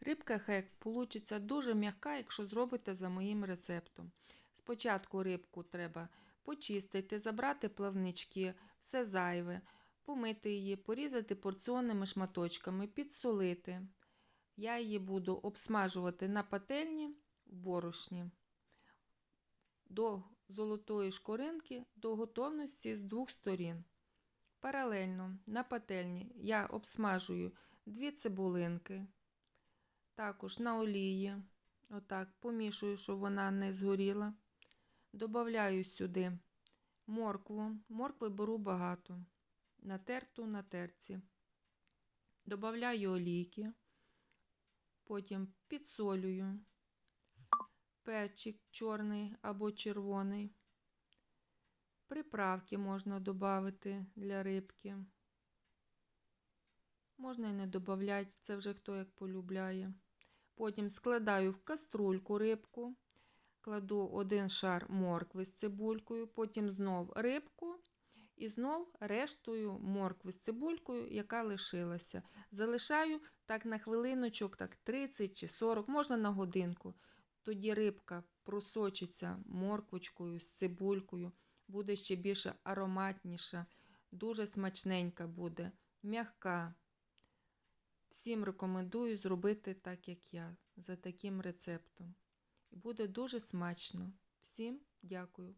Рибка хек получиться дуже м'яка, якщо зробите за моїм рецептом. Спочатку рибку треба почистити, забрати плавнички, все зайве, помити її, порізати порціонними шматочками, підсолити. Я її буду обсмажувати на пательні в борошні до золотої шкоринки, до готовності з двох сторін. Паралельно на пательні я обсмажую дві цибулинки, також на олії, отак, помішую, щоб вона не згоріла. Добавляю сюди моркву. Моркви беру багато, натерту на терці. Добавляю олійки, потім підсолюю, перчик чорний або червоний. Приправки можна додати для рибки. Можна і не додати, це вже хто як полюбляє. Потім складаю в каструльку рибку, кладу один шар моркви з цибулькою, потім знов рибку і знов рештую моркви з цибулькою, яка лишилася. Залишаю так на хвилиночок, так 30 чи 40, можна на годинку. Тоді рибка просочиться морквочкою з цибулькою, буде ще більше ароматніша, дуже смачненька буде, м'яка. Всім рекомендую зробити так, як я, за таким рецептом. І буде дуже смачно. Всім дякую.